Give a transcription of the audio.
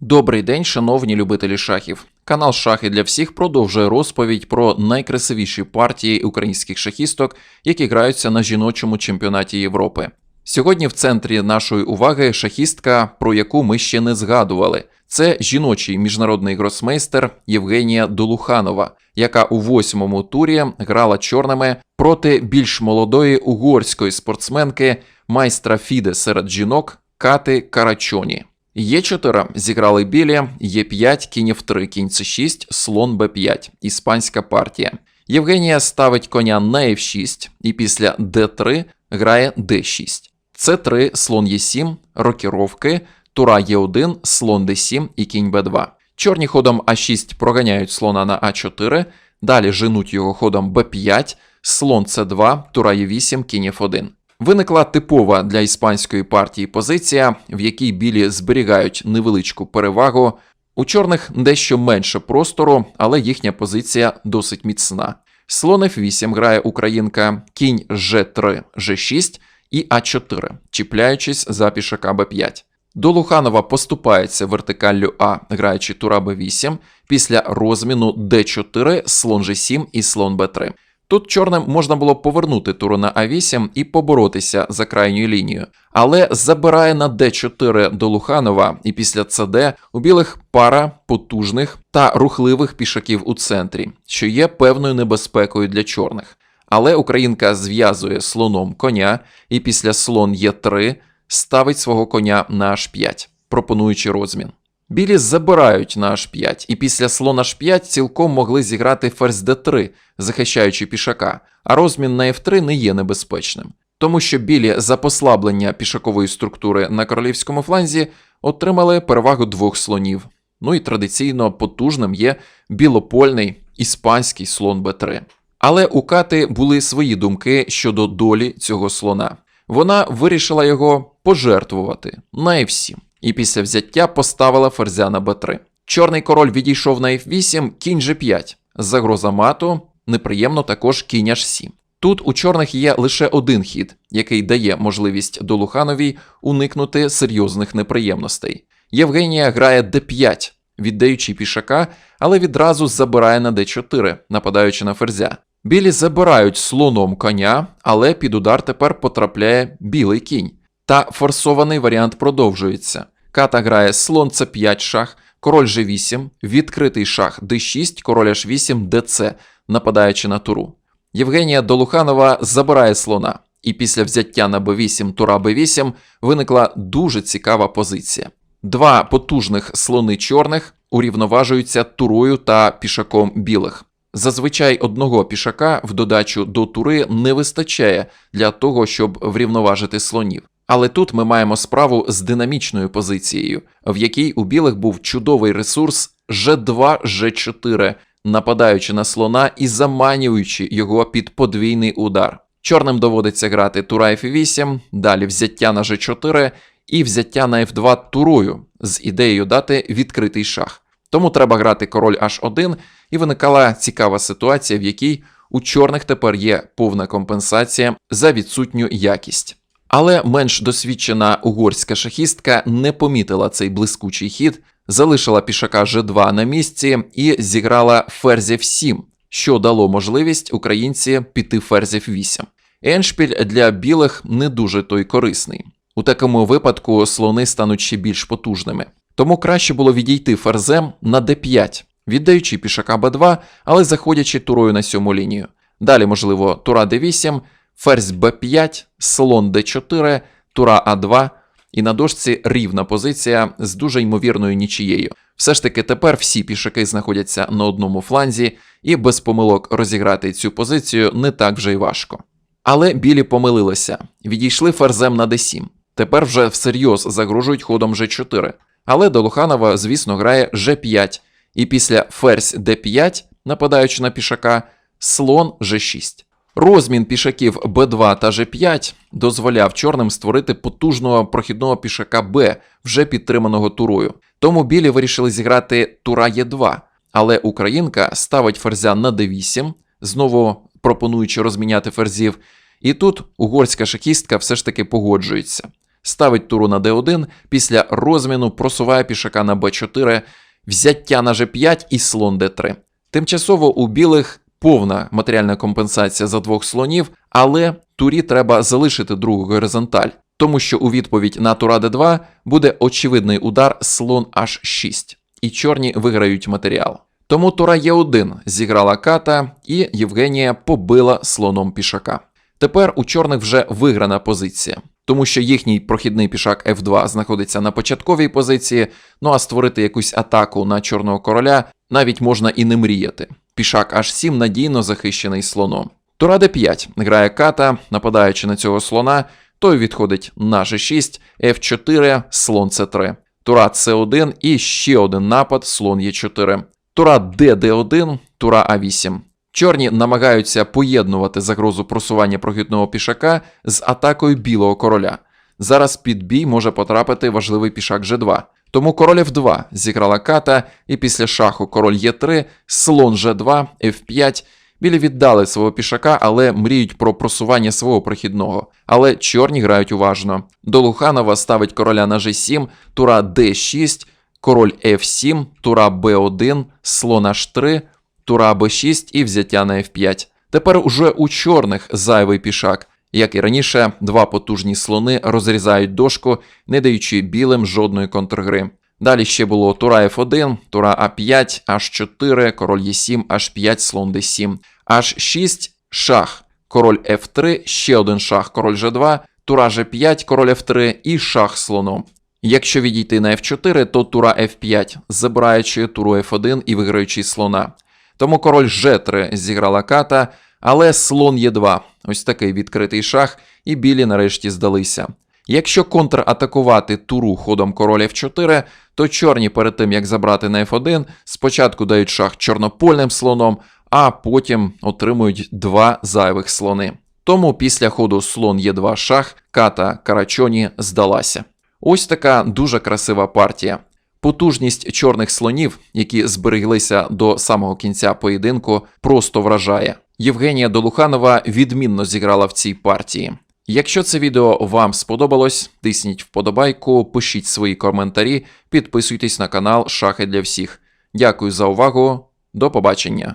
Добрий день, шановні любителі шахів. Канал Шахи для всіх продовжує розповідь про найкрасивіші партії українських шахісток, які граються на жіночому чемпіонаті Європи. Сьогодні в центрі нашої уваги шахістка, про яку ми ще не згадували. Це жіночий міжнародний гросмейстер Євгенія Долуханова, яка у восьмому турі грала чорними проти більш молодої угорської спортсменки, майстра Фіде серед жінок Кати Карачоні. Є4 зіграли білі, Є5, кінь F3, кінь С6, слон Б5, іспанська партія. Євгенія ставить коня на F6 і після D3 грає D6. С3, слон Е7, рокіровки, тура Е1, слон Д7 і кінь Б2. Чорні ходом А6 проганяють слона на А4, далі женуть його ходом Б5, слон С2, тура Е8, кінь Ф1. Виникла типова для іспанської партії позиція, в якій білі зберігають невеличку перевагу. У чорних дещо менше простору, але їхня позиція досить міцна. Слон F8 грає українка, кінь G3, G6 і А4, чіпляючись за пішака Б5. До Луханова поступається вертикаллю А, граючи тура Б8, після розміну Д4, слон G7 і слон Б3. Тут чорним можна було повернути туру на А8 і поборотися за крайньою лінією, але забирає на Д4 до Луханова, і після ЦД у білих пара потужних та рухливих пішаків у центрі, що є певною небезпекою для чорних. Але українка зв'язує слоном коня і після слон Е3 ставить свого коня на H5, пропонуючи розмін. Білі забирають на H5, і після слона H5 цілком могли зіграти ферзь D3, захищаючи пішака, а розмін на F3 не є небезпечним. Тому що білі за послаблення пішакової структури на королівському фланзі отримали перевагу двох слонів. Ну і традиційно потужним є білопольний іспанський слон Б3. Але у Кати були свої думки щодо долі цього слона. Вона вирішила його пожертвувати на F7 і після взяття поставила ферзя на Б3. Чорний король відійшов на F8, кінь G5. Загроза мату, неприємно також кінь H7. Тут у чорних є лише один хід, який дає можливість Долухановій уникнути серйозних неприємностей. Євгенія грає d5, віддаючи пішака, але відразу забирає на d4, нападаючи на ферзя. Білі забирають слоном коня, але під удар тепер потрапляє білий кінь. Та форсований варіант продовжується. Ката грає слон С5 шах, король G8, відкритий шах D6, король H8, DC, нападаючи на туру. Євгенія Долуханова забирає слона, і після взяття на b8 тура b8 виникла дуже цікава позиція. Два потужних слони чорних урівноважуються турою та пішаком білих. Зазвичай одного пішака в додачу до тури не вистачає для того, щоб врівноважити слонів. Але тут ми маємо справу з динамічною позицією, в якій у білих був чудовий ресурс G2, G4, нападаючи на слона і заманюючи його під подвійний удар. Чорним доводиться грати тура F8, далі взяття на G4 і взяття на F2 турою з ідеєю дати відкритий шах. Тому треба грати король H1, і виникала цікава ситуація, в якій у чорних тепер є повна компенсація за відсутню якість. Але менш досвідчена угорська шахістка не помітила цей блискучий хід, залишила пішака G2 на місці і зіграла ферзь F7, що дало можливість українці піти ферзь F8. Еншпіль для білих не дуже той корисний. У такому випадку слони стануть ще більш потужними. Тому краще було відійти ферзем на d5, віддаючи пішака b2, але заходячи турою на сьому лінію. Далі, можливо, тура d8, ферзь b5, слон d4, тура а2, і на дошці рівна позиція з дуже ймовірною нічією. Все ж таки тепер всі пішаки знаходяться на одному фланзі, і без помилок розіграти цю позицію не так вже й важко. Але білі помилилися, відійшли ферзем на d7. Тепер вже всерйоз загрожують ходом g4. Але Долуханова, звісно, грає G5, і після ферзь D5, нападаючи на пішака, слон G6. Розмін пішаків B2 та G5 дозволяв чорним створити потужного прохідного пішака Б, вже підтриманого турою. Тому білі вирішили зіграти тура Е2, але українка ставить ферзя на D8, знову пропонуючи розміняти ферзів. І тут угорська шахістка все ж таки погоджується. ставить туру на d1, після розміну просуває пішака на b4, взяття на g5 і слон d3. Тимчасово у білих повна матеріальна компенсація за двох слонів, але турі треба залишити другу горизонталь, тому що у відповідь на тура d2 буде очевидний удар слон h6, і чорні виграють матеріал. Тому тура Е1 зіграла ката, і Євгенія побила слоном пішака. Тепер у чорних вже виграна позиція, тому що їхній прохідний пішак F2 знаходиться на початковій позиції, ну а створити якусь атаку на чорного короля навіть можна і не мріяти. Пішак H7 надійно захищений слоном. Тура d5 грає ката, нападаючи на цього слона, той відходить на G6, F4, слон C3. Тура C1 і ще один напад, слон Е4. Тура ДД1, тура А8. Чорні намагаються поєднувати загрозу просування прохідного пішака з атакою білого короля. Зараз під бій може потрапити важливий пішак G2. Тому король F2 зіграла ката, і після шаху король Е3, слон G2, F5. Білі віддали свого пішака, але мріють про просування свого прохідного. Але чорні грають уважно. До Луханова ставить короля на G7, тура D6, король F7, тура B1, слон H3, тура B6 і взяття на F5. Тепер уже у чорних зайвий пішак. Як і раніше, два потужні слони розрізають дошку, не даючи білим жодної контргри. Далі ще було тура F1, тура А5, H4, король Е7, H5, слон D7, H6, шах, король F3, ще один шах, король G2, тура G5, король F3 і шах слоном. Якщо відійти на F4, то тура F5, забираючи туру F1 і виграючи слона. Тому король G3 зіграла ката, але слон Е2. Ось такий відкритий шах, і білі нарешті здалися. Якщо контратакувати туру ходом король F4, то чорні перед тим як забрати на F1, спочатку дають шах чорнопольним слоном, а потім отримують два зайвих слони. Тому після ходу слон Е2 шах, ката Карачоні здалася. Ось така дуже красива партія. Потужність чорних слонів, які збереглися до самого кінця поєдинку, просто вражає. Євгенія Долуханова відмінно зіграла в цій партії. Якщо це відео вам сподобалось, тисніть вподобайку, пишіть свої коментарі, підписуйтесь на канал Шахи для всіх. Дякую за увагу, до побачення.